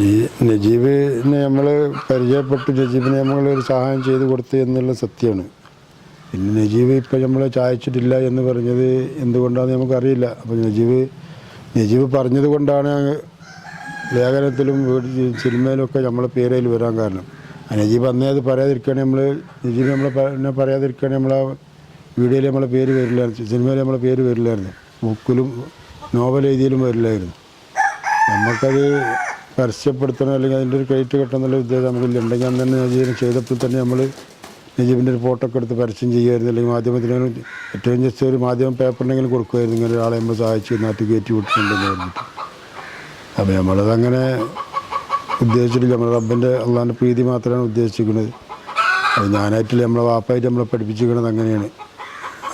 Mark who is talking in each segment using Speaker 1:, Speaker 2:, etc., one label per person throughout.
Speaker 1: ഈ നജീബിനെ നമ്മൾ പരിചയപ്പെട്ട്. നജീബിനെ നമ്മൾ ഒരു സഹായം ചെയ്ത് കൊടുത്തു എന്നുള്ള സത്യമാണ്. പിന്നെ നജീബ് ഇപ്പം നമ്മളെ ചായച്ചിട്ടില്ല എന്ന് പറഞ്ഞത് എന്തുകൊണ്ടാണെന്ന് നമുക്കറിയില്ല. അപ്പോൾ നജീബ് നജീബ് പറഞ്ഞത് കൊണ്ടാണ് ലേഖനത്തിലും സിനിമയിലൊക്കെ നമ്മളെ പേരയിൽ വരാൻ കാരണം. ആ നജീബ് അന്നേ അത് പറയാതിരിക്കുകയാണെങ്കിൽ നമ്മൾ നജീബ് നമ്മളെ പറയാതിരിക്കുകയാണെങ്കിൽ നമ്മളെ വീഡിയോയിൽ നമ്മളെ പേര് വരില്ലായിരുന്നു. സിനിമയിൽ നമ്മളെ പേര് വരില്ലായിരുന്നു. ബുക്കിലും നോവൽ എഴുതിയിലും വരില്ലായിരുന്നു. നമുക്കത് പരസ്യപ്പെടുത്തണം അല്ലെങ്കിൽ അതിന്റെ ഒരു ക്രെഡിറ്റ് കിട്ടണം എന്നുള്ള ഉദ്ദേശം നമുക്കില്ല. ഉണ്ടെങ്കിൽ അന്ന് തന്നെ നജീബിനെ ചെയ്തപ്പോൾ തന്നെ നമ്മൾ നജീബിന്റെ ഒരു ഫോട്ടോ ഒക്കെ എടുത്ത് പരസ്യം ചെയ്യുമായിരുന്നു. അല്ലെങ്കിൽ മാധ്യമത്തിന് ഏറ്റവും ജസ്റ്റ് ഒരു മാധ്യമം പേപ്പറിനെങ്കിലും കൊടുക്കുമായിരുന്നു. ഇങ്ങനെ ഒരാളെ നമ്മൾ സഹായിച്ച് നാട്ടിൽ കയറ്റി വിട്ടിട്ടുണ്ടെന്ന് പറഞ്ഞിട്ട്. അപ്പോൾ നമ്മളതങ്ങനെ ഉദ്ദേശിച്ചിട്ടില്ല. നമ്മൾ റബ്ബിന്റെ അള്ളാന്റെ പ്രീതി മാത്രമാണ് ഉദ്ദേശിക്കുന്നത് അത് ഞാനായിട്ടില്ല. നമ്മളെ വാപ്പായിട്ട് നമ്മളെ പഠിപ്പിച്ചിരിക്കണത് അങ്ങനെയാണ്.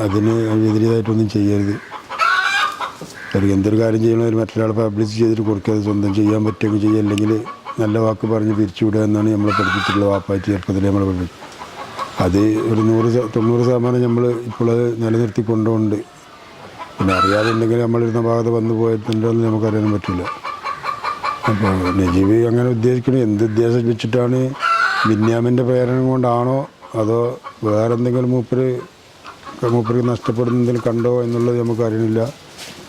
Speaker 1: അതിന് എതിരായിട്ടൊന്നും ചെയ്യരുത്. ഒരു എന്തൊരു കാര്യം ചെയ്യണമെങ്കിൽ മറ്റൊരാൾ പബ്ലിഷ് ചെയ്തിട്ട് കൊടുക്കാതെ സ്വന്തം ചെയ്യാൻ പറ്റുമെങ്കിൽ ചെയ്യുക അല്ലെങ്കിൽ നല്ല വാക്ക് പറഞ്ഞ് പിരിച്ചുവിടുക എന്നാണ് നമ്മളെ പഠിപ്പിച്ചിട്ടുള്ളത് വാപ്പായിട്ട് ചെറുപ്പത്തിൽ നമ്മളെ പഠിപ്പിച്ചു അത് ഒരു നൂറ് തൊണ്ണൂറ് ശതമാനം നമ്മൾ ഇപ്പോൾ നിലനിർത്തി കൊണ്ടുണ്ട് പിന്നെ അറിയാതെ ഉണ്ടെങ്കിൽ നമ്മളിരുന്ന ഭാഗത്ത് വന്നു പോയിട്ടുണ്ടോയെന്ന് നമുക്കറിയാൻ പറ്റില്ല. അപ്പോൾ നജീബ് അങ്ങനെ ഉദ്ദേശിക്കണം എന്ത് ഉദ്ദേശം വെച്ചിട്ടാണ് ബിന്യാമിന്റെ പ്രേരണം കൊണ്ടാണോ? അതോ വേറെ എന്തെങ്കിലും മൂപ്പര് മൂപ്പർക്ക് നഷ്ടപ്പെടുന്നതിൽ കണ്ടോ എന്നുള്ളത് നമുക്ക് അറിയണില്ല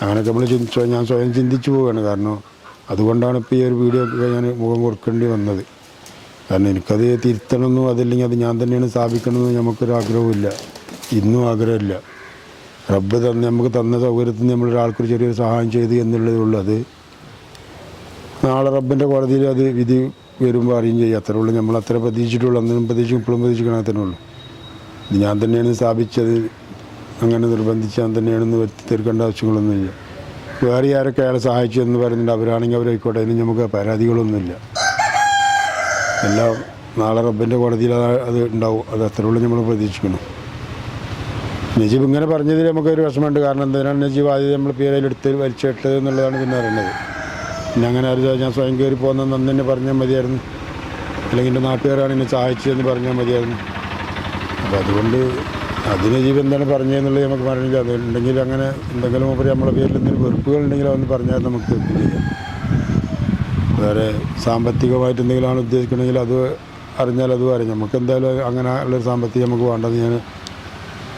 Speaker 1: അങ്ങനെയൊക്കെ നമ്മൾ ചിന്തിച്ചു ഞാൻ സ്വയം ചിന്തിച്ചു പോവുകയാണ്. കാരണം അതുകൊണ്ടാണ് ഇപ്പോൾ ഈ ഒരു വീഡിയോ ഞാൻ മുഖം കൊടുക്കേണ്ടി വന്നത്. കാരണം എനിക്കത് തിരുത്തണമെന്നും അതില്ലെങ്കിൽ അത് ഞാൻ തന്നെയാണ് സ്ഥാപിക്കണമെന്നും നമുക്കൊരു ആഗ്രഹമില്ല ഇന്നും ആഗ്രഹമില്ല. റബ്ബ് തന്നെ നമുക്ക് തന്ന സൗകര്യത്തിൽ നമ്മൾ ഒരാൾക്കൊരു ചെറിയൊരു സഹായം ചെയ്തു എന്നുള്ളതേ ഉള്ളൂ. അത് നാളെ റബ്ബിന്റെ കോടതിയിൽ അത് വിധി വരുമ്പോൾ അറിയും ചെയ്യും. അത്രേ ഉള്ളൂ. നമ്മൾ അത്ര പ്രതീക്ഷിച്ചിട്ടുള്ളൂ. അന്നും പ്രതീക്ഷിക്കും. ഇപ്പോഴും പ്രതീക്ഷിക്കണം അത്രേ ഉള്ളൂ. ഞാൻ തന്നെയാണ് സ്ഥാപിച്ചത്. അങ്ങനെ നിർബന്ധിച്ച് ഞാൻ തന്നെയാണെന്ന് വരുത്തി തീർക്കേണ്ട ആവശ്യങ്ങളൊന്നുമില്ല. വേറെ ആരൊക്കെ അയാളെ സഹായിച്ചു എന്ന് പറയുന്നുണ്ട് അവരാണെങ്കിൽ അവരായിക്കോട്ടെ അതിന് നമുക്ക് പരാതികളൊന്നുമില്ല. എല്ലാം നാളെ റബ്ബിന്റെ കോടതിയിൽ അത് ഉണ്ടാവും അത് അത്രേ ഉള്ളൂ നമ്മൾ പ്രതീക്ഷിക്കണം. നജീബ് ഇങ്ങനെ പറഞ്ഞതിൽ നമുക്കൊരു വിഷമമുണ്ട്. കാരണം എന്തിനാണ് നജീബ് ആദ്യം നമ്മൾ പേരയിലെടുത്ത് വലിച്ചിട്ടത് എന്നുള്ളതാണ് പിന്നെ പറയുന്നത് പിന്നെ അങ്ങനെ അറിയാം ഞാൻ സ്വയം കയറി പോകുന്ന നന്ന് തന്നെ പറഞ്ഞാൽ മതിയായിരുന്നു. അല്ലെങ്കിൽ എന്റെ നാട്ടുകാരാണ് എന്നെ സഹായിച്ചതെന്ന് പറഞ്ഞാൽ മതിയായിരുന്നു. അപ്പോൾ അതുകൊണ്ട് അതിന് ജീവൻ എന്താണ് പറഞ്ഞതെന്നുള്ളത് നമുക്ക് പറഞ്ഞില്ല. അതുണ്ടെങ്കിൽ അങ്ങനെ എന്തെങ്കിലും ഉപരി നമ്മുടെ പേരിൽ എന്തെങ്കിലും വെറുപ്പുകൾ ഉണ്ടെങ്കിൽ അതൊന്ന് പറഞ്ഞാൽ നമുക്ക് ചെയ്യാം വേറെ സാമ്പത്തികമായിട്ട് എന്തെങ്കിലുമാണ് ഉദ്ദേശിക്കണമെങ്കിൽ അത് അറിഞ്ഞാൽ അത് അറിയാം. നമുക്ക് എന്തായാലും അങ്ങനെ ഉള്ളൊരു സാമ്പത്തികം നമുക്ക് വേണ്ടത് ഞാൻ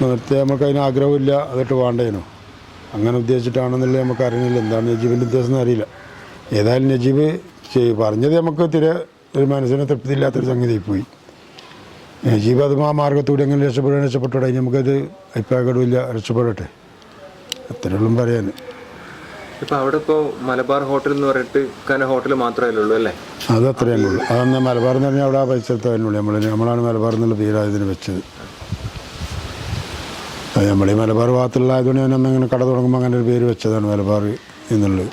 Speaker 1: നേരത്തെ നമുക്ക് അതിന് ആഗ്രഹമില്ല അതിട്ട് വേണ്ടതിനോ അങ്ങനെ ഉദ്ദേശിച്ചിട്ടാണെന്നുള്ളത് നമുക്ക് അറിയില്ല എന്താണ് നജീബിന്റെ ഉദ്ദേശം എന്ന് അറിയില്ല. ഏതായാലും നജീബ് പറഞ്ഞത് നമുക്ക് തിരെ ഒരു മനസ്സിന് തൃപ്തിയില്ലാത്തൊരു സംഗതി പോയി. ആ മാർഗത്തൂടെ എങ്ങനെ രക്ഷപ്പെടാൻ രക്ഷപ്പെട്ടോടെ നമുക്കത് അഭിപ്രായപ്പെടുമില്ല രക്ഷപ്പെടട്ടെ. അത്രയുള്ളും പറയാൻ.
Speaker 2: ഇപ്പൊ അവിടെ ഇപ്പോ മലബാർ ഹോട്ടൽ എന്ന് പറഞ്ഞിട്ട് കന ഹോട്ടൽ മാത്രമേ ഉള്ളൂ അല്ലേ?
Speaker 1: അത് അത്രയേ ഉള്ളൂ അതന്ന് മലബാർ എന്ന് പറഞ്ഞാൽ അവിടെ ആ പരിസരത്ത് തന്നെയുള്ളൂ. നമ്മൾ നമ്മളാണ് മലബാർ എന്നുള്ള പേരായതിന് വെച്ചത്. ഈ മലബാർ ഭാഗത്തുള്ള ആയതുകൊണ്ട് ഞാൻ അന്ന് അങ്ങനെ കട തുടങ്ങുമ്പോൾ അങ്ങനെ ഒരു പേര് വെച്ചതാണ് മലബാർ എന്നുള്ളത്.